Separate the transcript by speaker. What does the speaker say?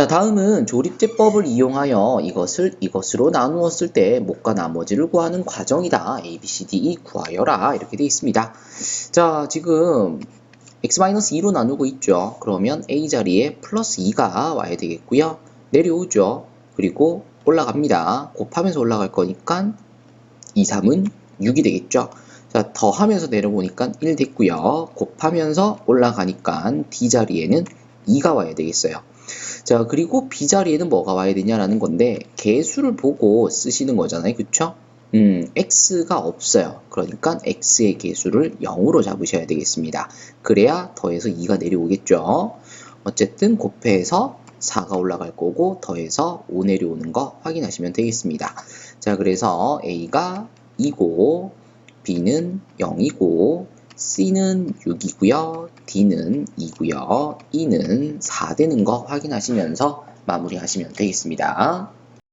Speaker 1: 자, 다음은 조립제법을 이용하여 이것을 이것으로 나누었을 때 못과 나머지를 구하는 과정이다. A, B, C, D, E 구하여라. 이렇게 되어 있습니다. 자, 지금 x-2로 나누고 있죠. 그러면 A 자리에 플러스 2가 와야 되겠고요. 내려오죠. 그리고 올라갑니다. 곱하면서 올라갈 거니까 2, 3은 6이 되겠죠. 자, 더하면서 내려보니까 1 됐고요. 곱하면서 올라가니까 D 자리에는 2가 와야 되겠어요. 자, 그리고 B 자리에는 뭐가 와야 되냐라는 건데 개수를 보고 쓰시는 거잖아요. 그쵸? 음, x가 없어요. 그러니까 x의 개수를 0으로 잡으셔야 되겠습니다. 그래야 더해서 2가 내려오겠죠. 어쨌든 곱해서 4가 올라갈 거고 더해서 5 내려오는 거 확인하시면 되겠습니다. 자, 그래서 a가 2고 b는 0이고 C는 6이고요. D는 2고요. E는 4 되는 거 확인하시면서 마무리하시면 되겠습니다.